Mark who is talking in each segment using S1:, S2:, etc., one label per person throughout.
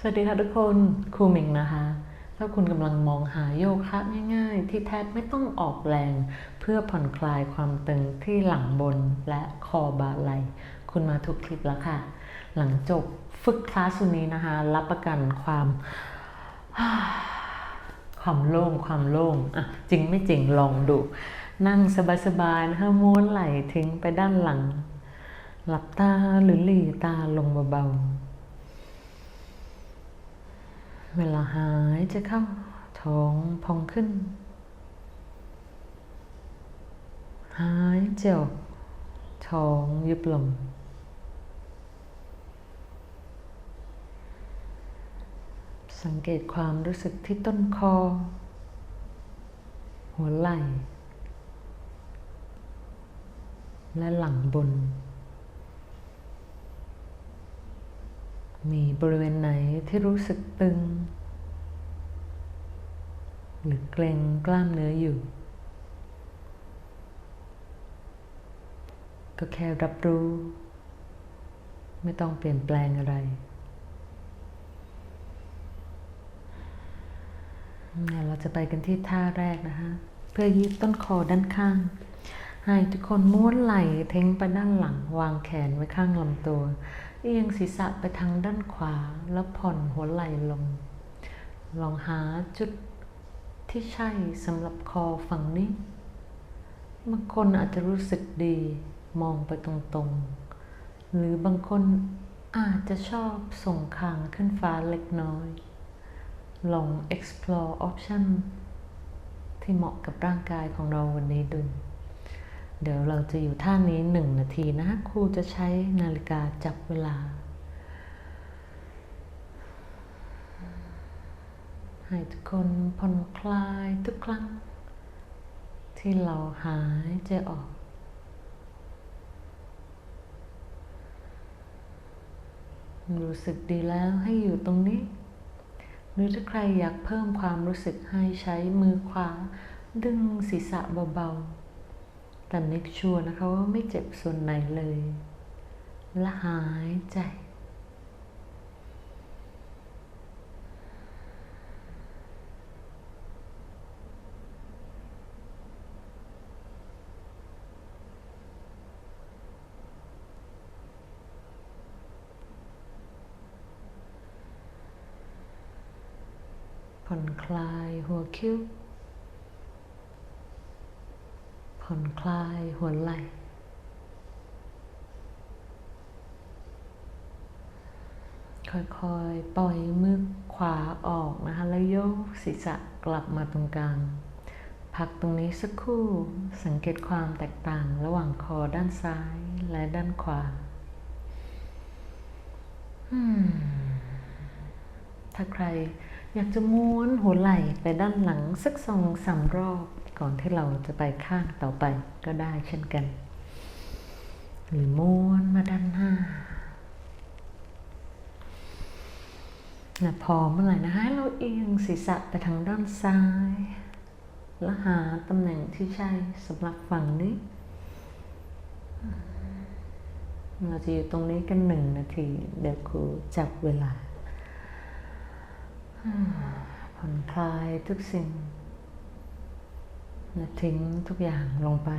S1: สวัสดีค่ะทุกคนครูหมิงนะคะ ถ้าคุณกำลังมองหาโยคะง่าย ๆ ที่แทบไม่ต้องออกแรง เพื่อผ่อนคลายความตึงที่หลังบนและคอบาไหล คุณมาถูกคลิปแล้วค่ะ หลังจบฝึกคลาสนนี้นะคะ รับประกันความความโล่งความโล่งอะจริงไม่จริงลองดู นั่งสบายๆนะคะม้วนไหลทิ้งไปด้านหลัง หลับตาหรือหลีตาลงเบาๆ เวลาหายจะเข้าท้องพองขึ้น หายใจออกท้องยุบลง สังเกตความรู้สึกที่ต้นคอ หัวไหล่ และหลังบน มีบริเวณไหนที่รู้สึกตึง หรือเกร็งกล้ามเนื้ออยู่ ก็แค่รับรู้ ไม่ต้องเปลี่ยนแปลงอะไรเนี่ยเราจะไปกันที่ท่าแรกนะคะ เพื่อยืดต้นคอด้านข้าง ให้ทุกคนม้วนไหล่เท้งไปด้านหลัง วางแขนไว้ข้างลำตัว เอียงศีรษะไปทางด้านขวาแล้วผ่อนหัวไหล่ลง ลองหาจุดที่ใช่สำหรับคอฝั่งนี้บางคนอาจจะรู้สึกดีมองไปตรงๆ หรือบางคนอาจจะชอบส่งคางขึ้นฟ้าเล็กน้อย ลอง explore option ที่เหมาะกับร่างกายของเราวันนี้ดู เดี๋ยวเราจะอยู่ท่านี้หนึ่งนาทีนะครูจะใช้นาฬิกาจับเวลา ให้ทุกคนผ่อนคลายทุกครั้ง ที่เราหายใจออกรู้สึกดีแล้วให้อยู่ตรงนี้ หรือถ้าใครอยากเพิ่มความรู้สึกให้ใช้มือขวา ดึงศีรษะเบาๆ แต่นึกชัวร์นะคะว่าไม่เจ็บส่วนไหนเลย และหายใจผ่อนคลายหัวคิ้ว ผ่อนคลายหัวไหล่ค่อยๆ ปล่อยมือขวาออกนะคะ แล้วโยกศีรษะกลับมาตรงกลาง พักตรงนี้สักครู่ สังเกตความแตกต่างระหว่างคอด้านซ้ายและด้านขวา ถ้าใคร อยากจะม้วนหัวไหล่ไปด้านหลังสักสองสามรอบก่อนที่เราจะไปข้างต่อไปก็ได้เช่นกัน หรือม้วนมาด้านหน้านะพอเมื่อไหร่นะให้เราเอียงศีรษะไปทางด้านซ้าย แล้วหาตำแหน่งที่ใช่สำหรับฝั่งนี้ เราจะอยู่ตรงนี้กันหนึ่งนาที เดี๋ยวครูจับเวลา ผ่อนคลายทุกสิ่งและทิ้งทุกอย่างลงไป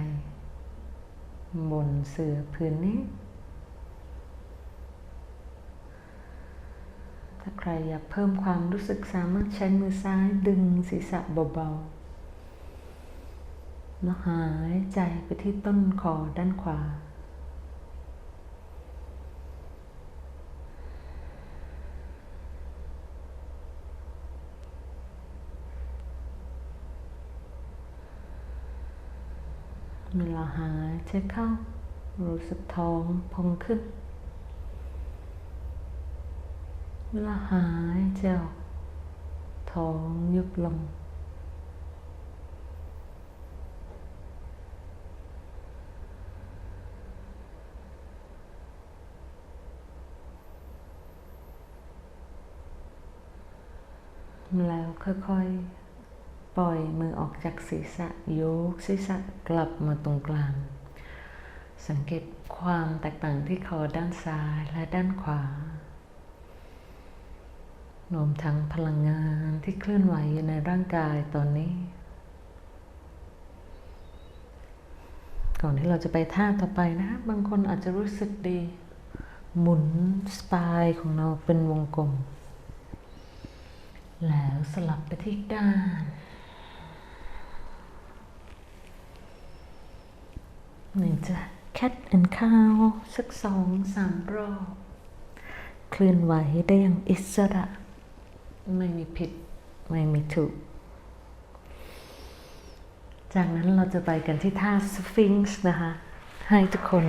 S1: บนเสื่อพื้นนี้ ถ้าใครอยากเพิ่มความรู้สึกสามารถใช้มือซ้ายดึงศีรษะเบาๆแล้วหายใจไปที่ต้นคอด้านขวา เวลาหายใจเข้า รู้สึกท้องพองขึ้น เวลาหายใจออกท้องยุบลง แล้วค่อยๆ ปล่อยมือออกจากศีรษะยกศีรษะกลับมาตรงกลาง สังเกตความแตกต่างที่คอด้านซ้ายและด้านขวารวมทั้งพลังงานที่เคลื่อนไหวอยู่ในร่างกายตอนนี้ ก่อนที่เราจะไปท่าต่อไปนะ บางคนอาจจะรู้สึกดี หมุนสปายของเราเป็นวงกลม แล้วสลับไปที่ด้าน นี่จะ cat and cow สักสองสามรอบ เคลื่อนไหวได้อย่างอิสระ ไม่มีผิด ไม่มีถูก จากนั้นเราจะไปกันที่ท่าสฟิงซ์นะคะ ให้ทุกคน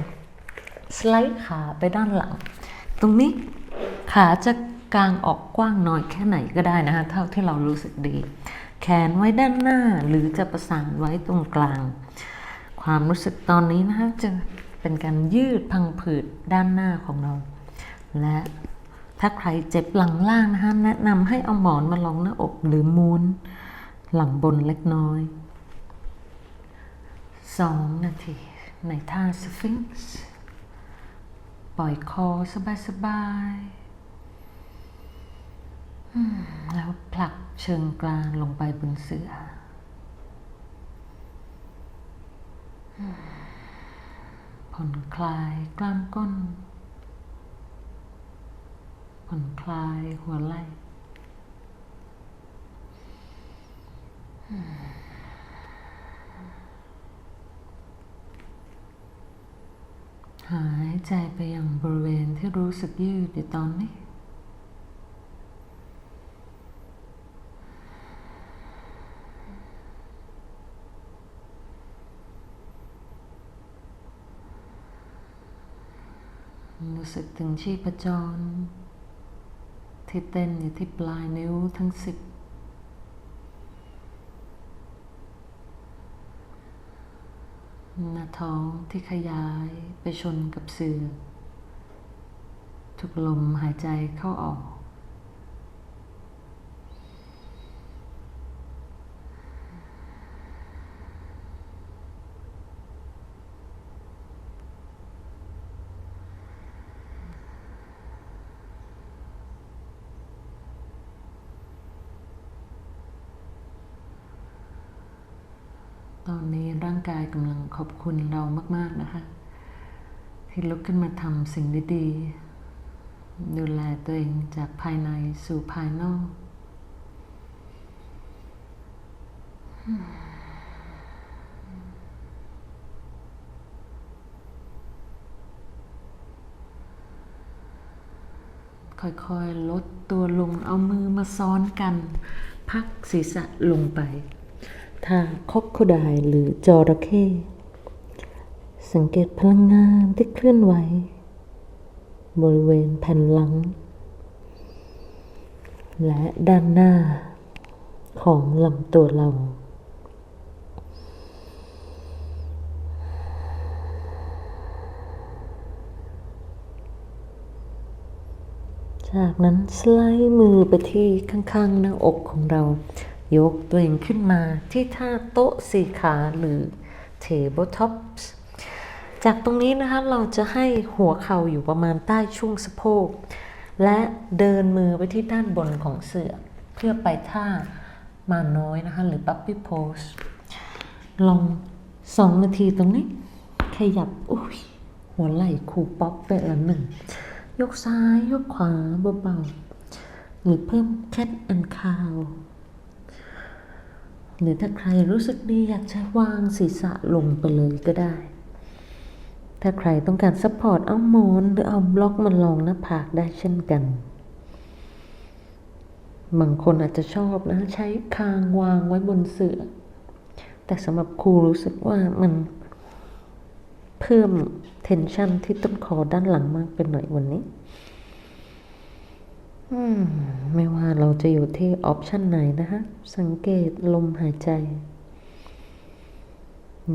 S1: สไลด์ขาไปด้านหลัง ตรงนี้ขาจะกางออกกว้างหน่อยแค่ไหนก็ได้นะคะ เท่าที่เรารู้สึกดี แขนไว้ด้านหน้าหรือจะประสานไว้ตรงกลาง ความรู้สึกตอนนี้นะคะจะเป็นการยืดพังผืดด้านหน้าของเรา และถ้าใครเจ็บหลังล่างนะคะแนะนำให้เอาหมอนมาลองหน้าอกหรือม้วนหลังบนเล็กน้อยสองนาทีในท่าสฟิงซ์ปล่อยคอสบายๆแล้วผลักเชิงกรานลงไปบนเสืออืม ผ่อนคลายกล้ามก้น ผ่อนคลายหัวไหล่หายใจไปยังบริเวณที่รู้สึกยืดอยู่ตอนนี้ รู้สึกถึงชีพจร ที่เต้นอยู่ที่ปลายนิ้วทั้งสิบหน้าท้องที่ขยายไปชนกับเสื่อทุกลมหายใจเข้าออก ตอนนี้ร่ายกำลังขอบคุณเรามาก ๆนะคะ ที่ลุกขึ้นมาทำสิ่งดีๆดูแลตัวเองจากภายในสู่ภายนอกค่อยๆ ลดตัวลงเอามือมาซ้อนกัน พักศีรษะลงไป ท่าคอกโคไดหรือจระเข้สังเกตพลังงานที่เคลื่อนไหว บริเวณแผ่นหลัง และด้านหน้าของลำตัวเรา จากนั้นสไลด์มือไปที่ข้างๆหน้าอกของเรา ยกตัวเองขึ้นมาที่ท่าโต๊ะสี่ขาหรือ tabletops จากตรงนี้นะคะเราจะให้หัวเข่าอยู่ประมาณใต้ช่วงสะโพก และเดินมือไปที่ด้านบนของเสือ เพื่อไปท่ามาน้อยนะคะ หรือ puppy pose ลองสองนาทีตรงนี้ ขยับอุ้ยหัวไหล่คูป๊อปไปละหนึ่ง ยกซ้าย ยกขวาเบาๆหรือเพิ่ม cat and cow หรือถ้าใครรู้สึกดีอยากจะวางศีรษะลงไปเลยก็ได้ ถ้าใครต้องการซัพพอร์ตเอาหมอนหรือเอาบล็อกมาลองหน้าผากได้เช่นกัน บางคนอาจจะชอบนะใช้คางวางไว้บนเสื่อ แต่สำหรับครูรู้สึกว่ามันเพิ่มเทนชันที่ต้นคอด้านหลังมากเป็นหน่อยวันนี้ ไม่ว่าเราจะอยู่ที่ออปชันไหนนะคะ สังเกตลมหายใจ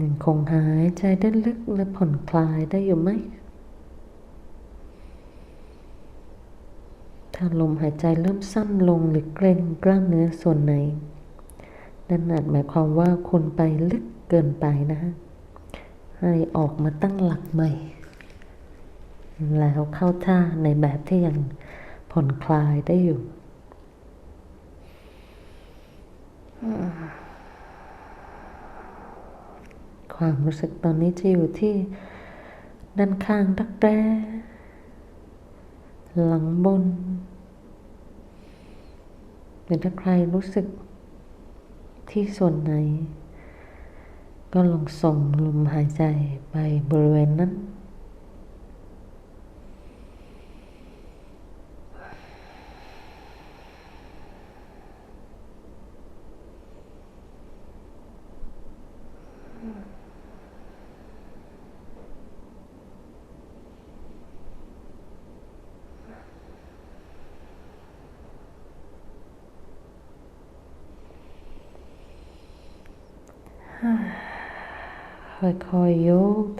S1: ยังคงหายใจได้ลึกและผ่อนคลายได้อยู่ไหม ถ้าลมหายใจเริ่มสั้นลงหรือเกร็งกล้ามเนื้อส่วนไหน นั่นอาจหมายความว่าคุณไปลึกเกินไปนะฮะ ให้ออกมาตั้งหลักใหม่ แล้วเข้าท่าในแบบที่ยัง ผ่อนคลายได้อยู่ความรู้สึกตอนนี้จะอยู่ที่ด้านข้างรักแร้หลังบนหรือถ้าใครรู้สึกที่ส่วนไหน ก็ลองส่งลมหายใจไปบริเวณนั้น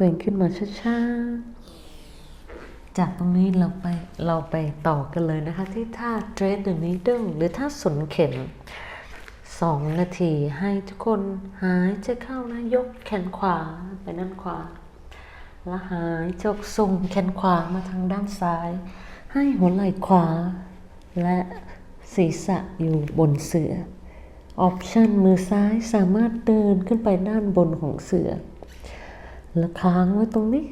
S1: ตัวเองขึ้นมาช้าๆ จากตรงนี้เราไปเราไปต่อกันเลยนะคะ ที่ท่า dread the needle หรือท่าสนเข็มสองนาทีให้ทุกคนหายใจเข้านะยกแขนขวาไปด้านขวา แล้วหายใจกส่งแขนขวามาทางด้านซ้าย ให้หัวไหล่ขวา และศีรษะอยู่บนเสือออปชันมือซ้ายสามารถเดินขึ้นไปด้านบนของเสือ แล้วค้างไว้ตรงนี้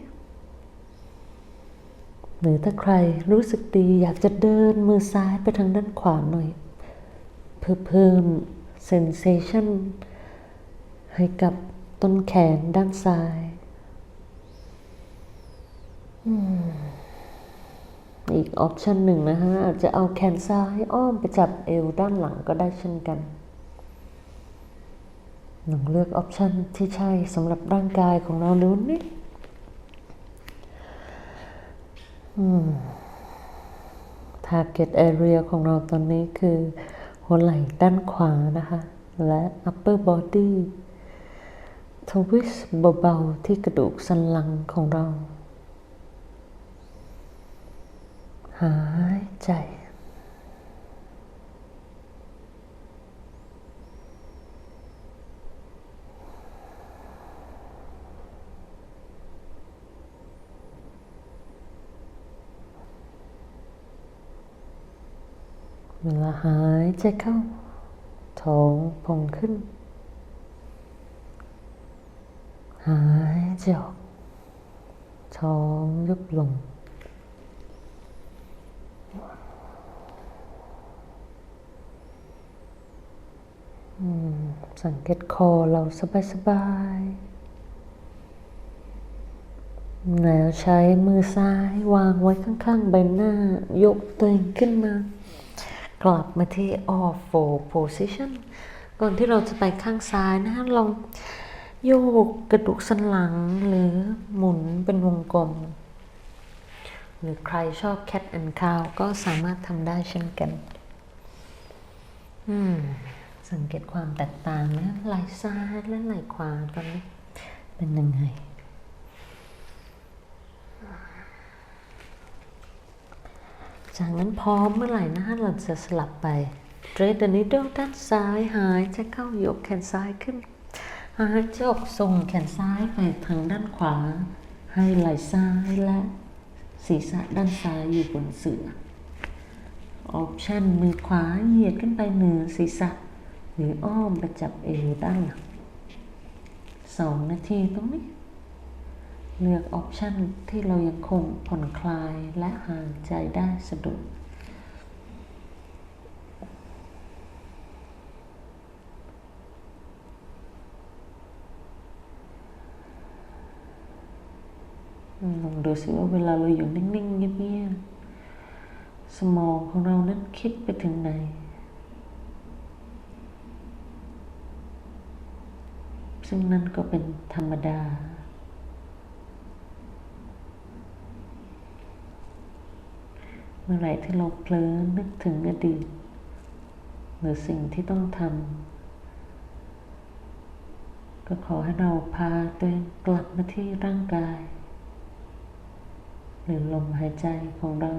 S1: หรือถ้าใครรู้สึกดีอยากจะเดินมือซ้ายไปทางด้านขวาหน่อย เพื่อเพิ่ม sensation ให้กับต้นแขนด้านซ้ายอีกออปชันหนึ่งนะฮะอาจจะเอาแขนซ้ายอ้อมไปจับเอวด้านหลังก็ได้เช่นกัน ลองเลือกออปชันที่ใช่สำหรับร่างกายของเราดูนี่ Target area ของเราตอนนี้คือ หัวไหล่ด้านขวานะคะ และ upper body ทวิสเบาๆที่กระดูกสันหลังของเรา หายใจ เวลาหายใจเข้า ท้องพองขึ้น หายใจออกท้องยุบลง สังเกตคอเราสบายๆแล้วใช้มือซ้ายวางไว้ข้างๆใบหน้า ยกตัวเองขึ้นมา กลับมาที่ off four position ก่อนที่เราจะไปข้างซ้ายนะฮะลองโยกกระดูกสันหลังหรือหมุนเป็นวงกลม หรือใครชอบ cat and cow ก็สามารถทำได้เช่นกันสังเกตความแตกต่างนะไหล่ซ้ายและไหล่ขวาตอนนี้เป็นยังไง จากนั้นพร้อมเมื่อไหร่นะเราจะสลับไป straight the needle ด้านซ้ายหายใจเข้ายกแขนซ้ายขึ้น หายใจออกส่งแขนซ้ายไปทางด้านขวา ให้ไหล่ซ้ายและศีรษะด้านซ้ายอยู่บนเสือออปชันมือขวาเหยียดขึ้นไปเหนือศีรษะ หรืออ้อมไปจับเอวด้านหลังสองนาทีตรงนี้ เลือกออปชันที่เรายังคงผ่อนคลายและห่ายใจได้สะดวกลองดูสิว่าเวลาเราอยู่นิ่งๆเงียบๆสมองของเรานั้นคิดไปถึงไหน ซึ่งนั่นก็เป็นธรรมดา เมื่อไหร่ที่เราเพลินนึกถึงอดีต หรือสิ่งที่ต้องทำก็ขอให้เราพาตัวเองกลับมาที่ร่างกาย หรือลมหายใจของเรา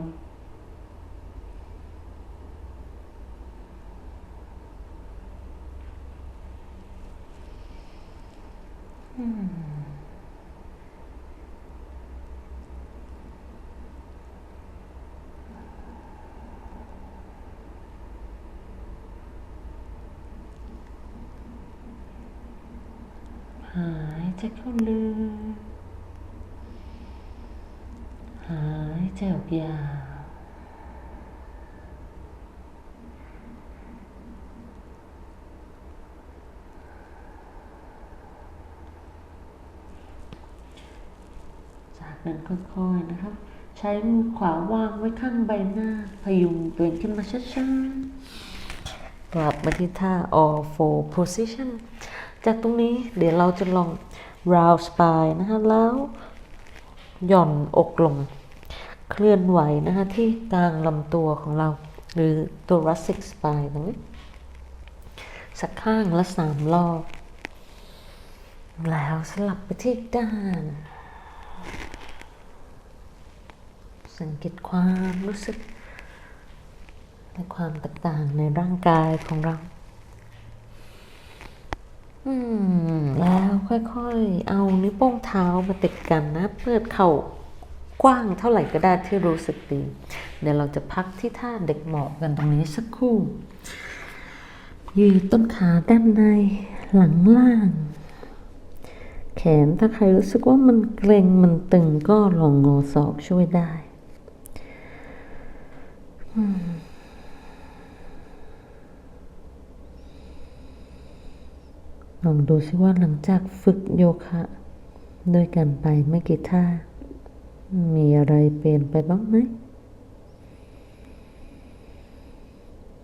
S1: ห หาย ใจเข้าลึกหายใจออกยาวจากนั้นค่อยๆนะครับ ใช้มือขวาวางไว้ข้างใบหน้า พยุงตัวเองขึ้นมาช้าๆกลับมาที่ท่า all four position จากตรงนี้เดี๋ยวเราจะลอง round spine นะคะแล้วหย่อนอกลง เคลื่อนไหวนะคะที่กลางลำตัวของเรา หรือ thoracic spine ตรงนี้สักข้างละสามรอบ แล้วสลับไปที่ด้าน สังเกตความรู้สึกและความต่างในร่างกายของเรา แล้วค่อยๆ เอานิ้วโป้งเท้ามาติดกันนะ เปิดเข่ากว้างเท่าไหร่ก็ได้ที่รู้สึกดี เดี๋ยวเราจะพักที่ท่าเด็กหมอบกันตรงนี้สักครู่ ยืดต้นขาด้านในหลังล่าง แขนถ้าใครรู้สึกว่ามันเกร็งมันตึงก็ลองงอศอกช่วยได้อื ลองดูซิว่าหลังจากฝึกโยคะด้วยกันไปไม่กี่ท่า มีอะไรเปลี่ยนไปบ้างไหม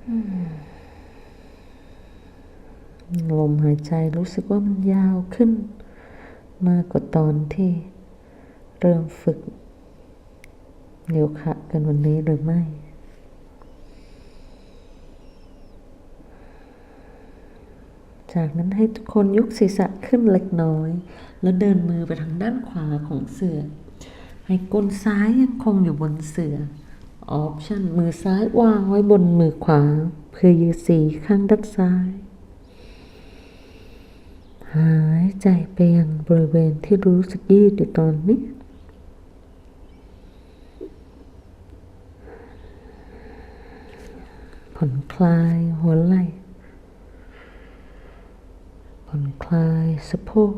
S1: อืมลมหายใจรู้สึกว่ามันยาวขึ้น มากกว่าตอนที่เริ่มฝึกโยคะกันวันนี้หรือไม่ จากนั้นให้ทุกคนยกศีรษะขึ้นเล็กน้อย แล้วเดินมือไปทางด้านขวาของเสือ ให้ก้นซ้ายยังคงอยู่บนเสือ ออปชันมือซ้ายวางไว้บนมือขวา เพื่อยืดสีข้างด้านซ้าย หายใจไปยังบริเวณที่รู้สึกยืดอยู่ตอนนี้ผ่อนคลายหัวไหล่ ผ่อนคลายสะโพกจ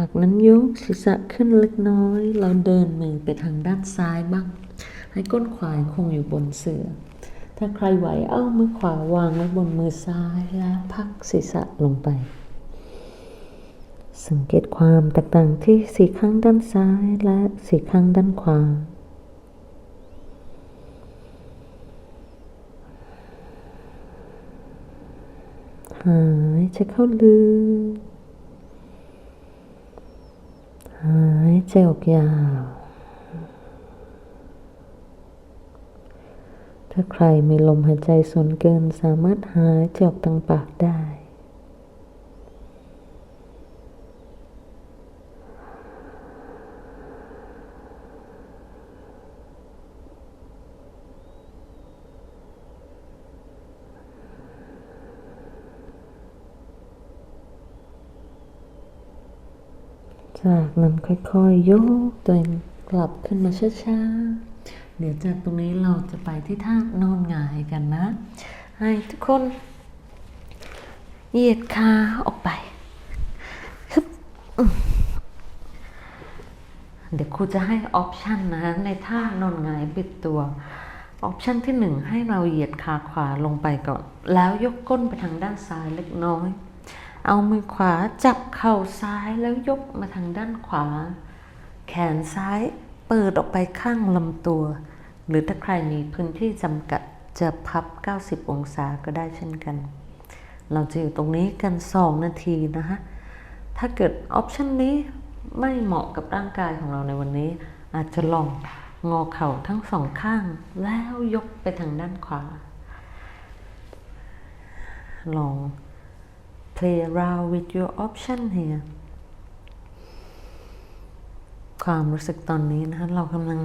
S1: ากนั้นยกศีรษะขึ้นเล็กน้อย เราเดินมือไปทางด้านซ้ายบ้าง ให้ก้นขวาคงอยู่บนเสือถ้าใครไหวเอามือขวาวางไว้บนมือซ้ายแล้วพักศีรษะลงไป สังเกตความแตกต่างที่สีข้างด้านซ้ายและสีข้างด้านขวา หายใจเข้าลึก หายใจออกยาว ถ้าใครมีลมหายใจส่วนเกินสามารถหายใจออกทางปากได้ จากนั้นค่อยๆยกตัวเองกลับขึ้นมาช้าๆ เดี๋ยวจากตรงนี้เราจะไปที่ท่านอนหงายกันนะ ให้ทุกคน เหยียดขาออกไปฮึบเดี๋ยวครูจะให้ออปชันนะในท่านอนหงายบิดตัว ออปชันที่หนึ่งให้เราเหยียดขาขวาลงไปก่อน แล้วยกก้นไปทางด้านซ้ายเล็กน้อย เอามือขวาจับเข่าซ้ายแล้วยกมาทางด้านขวา แขนซ้ายเปิดออกไปข้างลำตัว หรือถ้าใครมีพื้นที่จำกัดจะพับ 90 องศาก็ได้เช่นกัน เราจะอยู่ตรงนี้กัน 2 นาทีนะคะถ้าเกิดออปชันนี้ไม่เหมาะกับร่างกายของเราในวันนี้ อาจจะลองงอเข่าทั้งสองข้าง แล้วยกไปทางด้านขวา ลอง play around with your option here ความรู้สึกตอนนี้นะคะเรากำลัง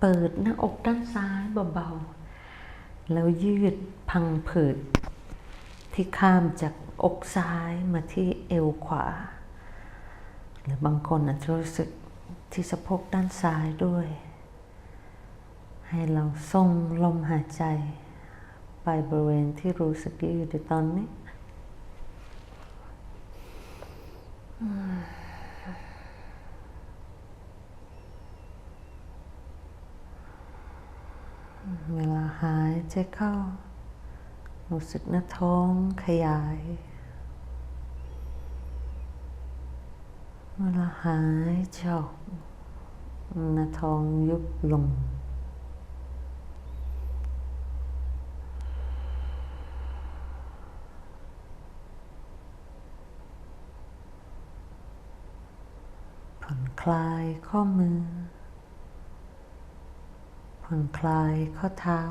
S1: เปิดหน้าอกด้านซ้ายเบาๆ แล้วยืดพังผืดที่ข้ามจากอกซ้ายมาที่เอวขวา หรือบางคนอาจจะรู้สึกที่สะโพกด้านซ้ายด้วย ให้เราส่งลมหายใจ ไปบริเวณที่รู้สึกยืดอยู่ตอนนี้ เวลาหายใจเข้า รู้สึกหน้าท้องขยาย เวลาหายใจออกหน้าท้องยุบลง ผ่อนค ลายข้อมือ ผ่อนคลายข้อเท้า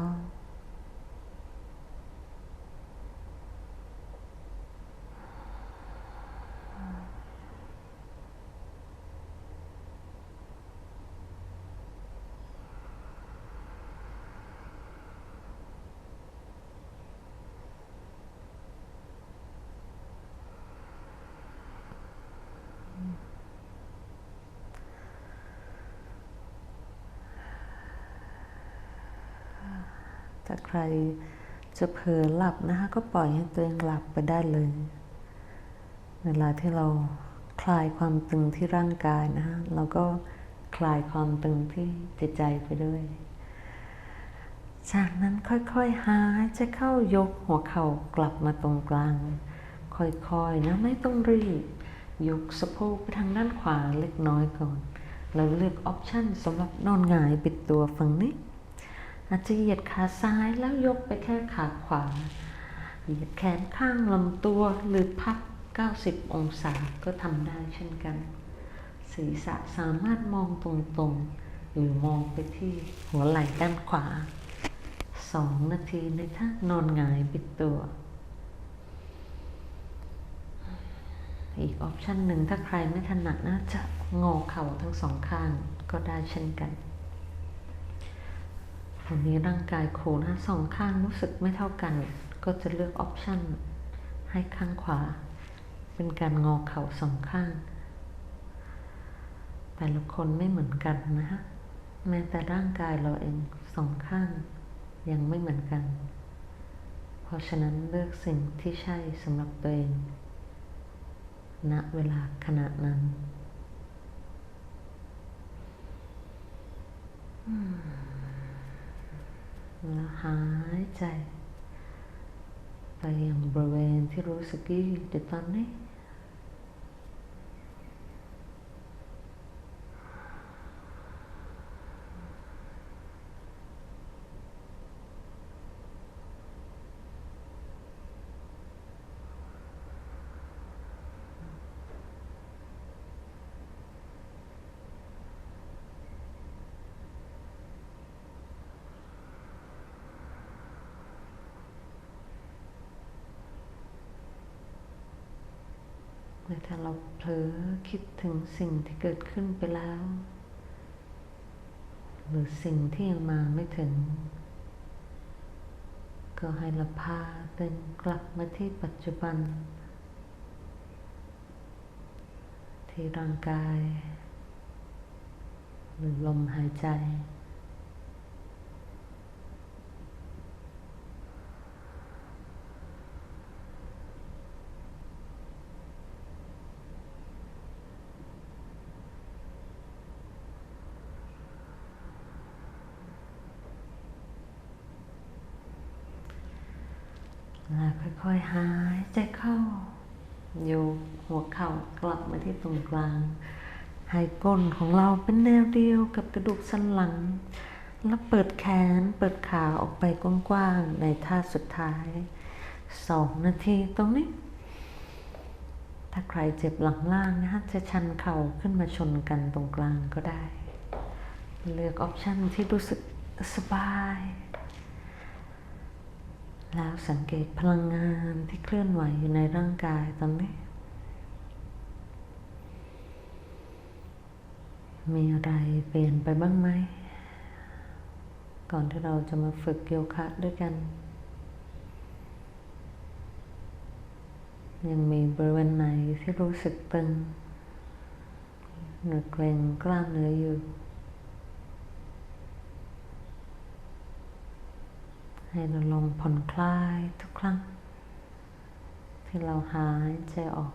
S1: ถ้าใครจะเผลอหลับนะคะก็ปล่อยให้ตัวเองหลับไปได้เลย เวลาที่เราคลายความตึงที่ร่างกายนะคะเราก็คลายความตึงที่จิตใจไปด้วย จากนั้นค่อยๆหายใจเข้ายกหัวเข่ากลับมาตรงกลาง ค่อยๆนะไม่ต้องรีบ ยกสะโพกไปทางด้านขวาเล็กน้อยก่อน แล้วเลือกออปชันสำหรับนอนหงายบิดตัวฝั่งนี้ อาจจะเหยียดขาซ้ายแล้วยกไปแค่ขาขวา เหยียดแขนข้างลำตัวหรือพับ 90 องศาก็ทำได้เช่นกัน ศีรษะสามารถมองตรงๆ หรือมองไปที่หัวไหล่ด้านขวา 2 นาทีในท่านอนหงายบิดตัว อีกออปชันหนึ่งถ้าใครไม่ถนัดนะจะงอเข่าทั้งสองข้างก็ได้เช่นกัน วันนี้ร่างกายโคนะสองข้างรู้สึกไม่เท่ากัน ก็จะเลือกออปชันให้ข้างขวา เป็นการงอเข่าสองข้าง แต่ละคนไม่เหมือนกันนะฮะแม้แต่ร่างกายเราเองสองข้าง ยังไม่เหมือนกัน เพราะฉะนั้นเลือกสิ่งที่ใช่สำหรับตัวเองณเวลาขณะนั้นแล้ว หายใจ ไปยังบริเวณที่รู้สึกยืดอยู่ตอนนี้ และถ้าเราเผลอคิดถึงสิ่งที่เกิดขึ้นไปแล้ว หรือสิ่งที่ยังมาไม่ถึง ก็ให้เราพาเดินกลับมาที่ปัจจุบัน ที่ร่างกาย หรือลมหายใจ ค่อยๆหายใจเข้าโยกหัวเข่ากลับมาที่ตรงกลางให้ก้นของเราเป็นแนวเดียวกับกระดูกสันหลัง แล้วเปิดแขนเปิดขาออกไปกว้างๆในท่าสุดท้ายสองนาทีตรงนี้ ถ้าใครเจ็บหลังล่างนะฮะจะชันเข่าขึ้นมาชนกันตรงกลางก็ได้ เลือกออปชันที่รู้สึกสบาย แล้วสังเกตพลังงานที่เคลื่อนไหวอยู่ในร่างกายตอนนี้ มีอะไรเปลี่ยนไปบ้างไหม ก่อนที่เราจะมาฝึกโยคะด้วยกัน ยังมีบริเวณไหนที่รู้สึกตึงหรือเกร็งกล้ามเนื้ออยู่ ให้เราลงผ่อนคลายทุกครั้ง ที่เราหายใจออก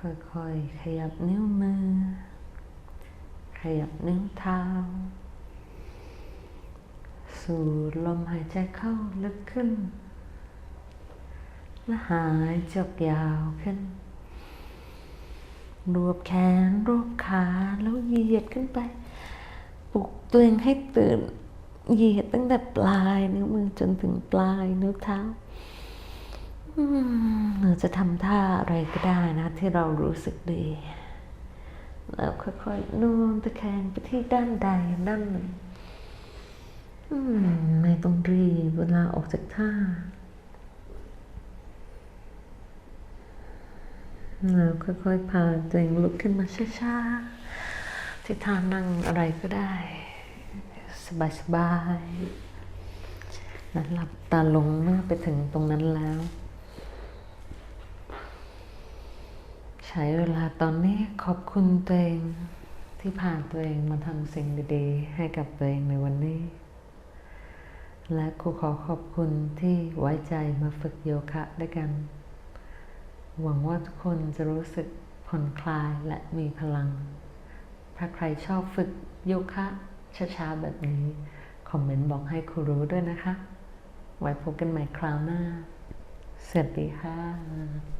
S1: ค่อยๆ ขยับนิ้วมือ ขยับนิ้วเท้า สูดลมหายใจเข้าลึกขึ้น และหายจกยาวขึ้น รวบแขน รวบขา แล้วเหยียดขึ้นไป ปลุกตัวเองให้ตื่น เหยียดตั้งแต่ปลายนิ้วมือจนถึงปลายนิ้วเท้า อืมเราจะทำท่าอะไรก็ได้นะ ที่เรารู้สึกดี แล้วค่อยๆนวมตะแคงไปที่ด้านใดด้านหนึ่งไม่ต้องรีบเวลาออกจากท่าแล้วค่อยๆพาตัวเองลุกขึ้นมาช้าๆ ที่ท่านั่งอะไรก็ได้ สบายๆแล้วหลับตาลงเมื่อไปถึงตรงนั้นแล้ว ช้เวลาตอนนี้ขอบคุณตัวเองที่ผ่านตัวเองมาทำสิ่งดีๆ ให้กับตัวเองในวันนี้ และครูขอขอบคุณที่ไว้ใจมาฝึกโยคะด้วยกัน หวังว่าทุกคนจะรู้สึกผ่อนคลายและมีพลัง ถ้าใครชอบฝึกโยคะช้าๆแบบนี้ คอมเมนต์บอกให้ครูรู้ด้วยนะคะ ไว้พบกันใหม่คราวหน้า สวัสดีค่ะ